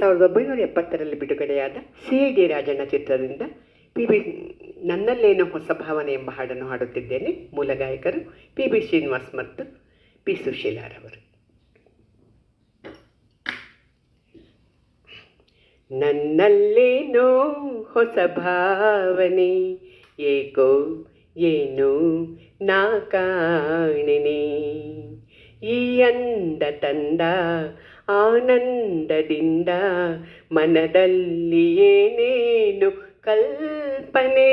ಸಾವಿರದ ಒಂಬೈನೂರ ಎಪ್ಪತ್ತರಲ್ಲಿ ಬಿಡುಗಡೆಯಾದ ಸಿ ಡಿ ರಾಜಣ್ಣ ಚಿತ್ರದಿಂದ ಪಿ ಬಿ ನನ್ನಲ್ಲೇನೋ ಹೊಸ ಭಾವನೆ ಎಂಬ ಹಾಡನ್ನು ಹಾಡುತ್ತಿದ್ದೇನೆ ಮೂಲ ಗಾಯಕರು ಪಿ ಬಿ ಶ್ರೀನಿವಾಸ್ ಮತ್ತು ಪಿ ಸುಶೀಲಾರವರು ನನ್ನಲ್ಲೇನೋ ಹೊಸ ಭಾವನೆ, ಏಕೋ ಏನು ನಾ ಕಾಣೆನೆ. ಈ ಅಂದ ತಂದ, ಆನಂದದಿಂದ ಮನದಲ್ಲಿ ಏನೇನು ಕಲ್ಪನೆ?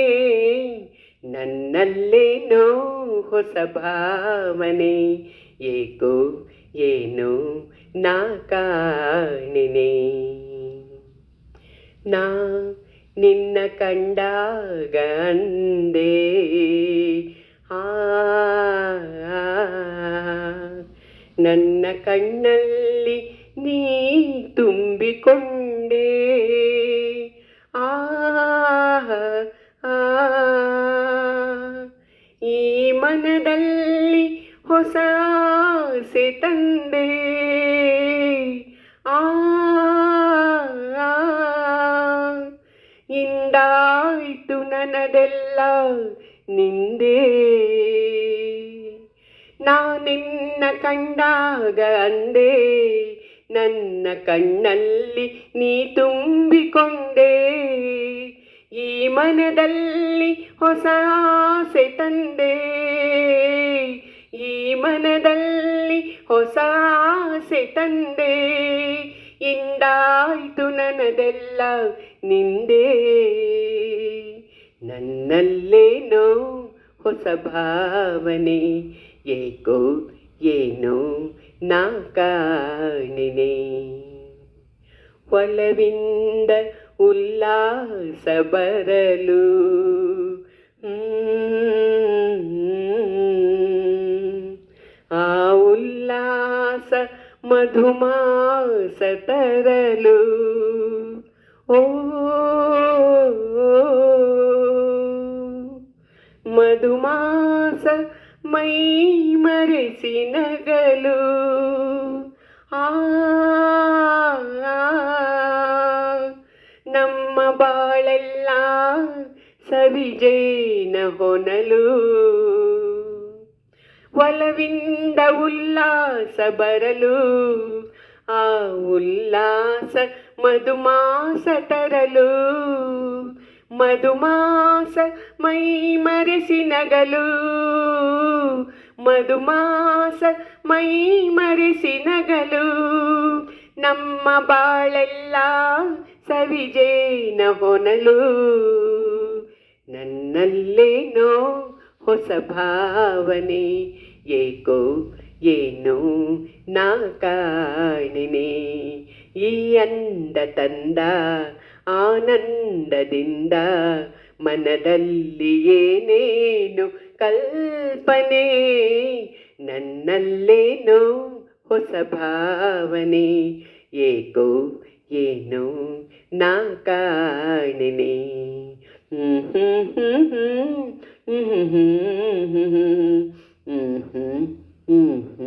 ನನ್ನಲ್ಲೇನೋ ಹೊಸ ಭಾವನೆ, ಏಕೋ ಏನೋ ನಾ ಕಾಣಿನಿ. ನಾ ನಿನ್ನ ಕಂಡಾಗ ಆ ನನ್ನ ಕಣ್ಣಲ್ಲಿ ನೀ ತುಂಬಿಕೊಂಡೆ. ಆ ಈ ಮನದಲ್ಲಿ ಹೊಸ ಆಸೆ ತಂದೆ. ಆ ಇಂದಾಯ್ತು ನನದೆಲ್ಲ ನಿಂದೇ. ನಾನಿನ್ನ ಕಂಡಾಗ ಅಂದೆ, ನನ್ನ ಕಣ್ಣಲ್ಲಿ ನೀ ತುಂಬಿಕೊಂಡೆ. ಈ ಮನದಲ್ಲಿ ಹೊಸ ಆಸೆ ತಂದೆ, ಈ ಮನದಲ್ಲಿ ಹೊಸ ಆಸೆ ತಂದೆ. ಇಂದಾಯ್ತು ನನದೆಲ್ಲ ನಿಂದೇ ನನ್ನಲ್ಲೇನೋ ಹೊಸ ಭಾವನೆ ಏಕೋ ಏನೋ ನಾ ಕಾಣಿನೆ ಒಲವಿಂದ ಉಲ್ಲಾಸ ಬರಲು ಹ್ಮ್. ಆ ಉಲ್ಲಾಸ ಮಧುಮಾಸ ತರಲು ಓ ಮಧುಮಾಸ ಮೈ ಮರೆಸಿ ನಗಲು. ಆ ನಮ್ಮ ಬಾಳೆಲ್ಲ ಸವಿಜೇನ ಹೊನಲು. ಒಲವಿಂದ ಉಲ್ಲಾಸ ಬರಲು. ಆ ಉಲ್ಲಾಸ ಮಧುಮಾಸ ತರಲು. ಮಧುಮಾಸ ಮೈ ಮರೆಸಿ ನಗಲು. ಮಧುಮಾಸ ಮೈ ಮರೆಸಿ ನಗಲು. ನಮ್ಮ ಬಾಳೆಲ್ಲ ಸವಿಜೇನ ಹೊನಲು. ನನ್ನಲ್ಲೇನೋ ಹೊಸ ಭಾವನೆ, ಏಕೋ ಏನೋ ನಾ ಕಾಣಿನೇ. ಈ ಅಂದ ತಂದ ಆನಂದದಿಂದ ಮನದಲ್ಲಿಯೇನೇನು ಕಲ್ಪನೆ ನನ್ನಲ್ಲೇನು ಹೊಸ ಭಾವನೆ ಏಕೋ ಏನೋ ನಾ ಕಾಣನೆ ಹ್ಞೂ ಹ್ಞೂ ಹ್ಞೂ ಹ್ಞೂ ಹ್ಞೂ ಹ್ಞೂ ಹ್ಞೂ ಹ್ಞೂ ಹ್ಞೂ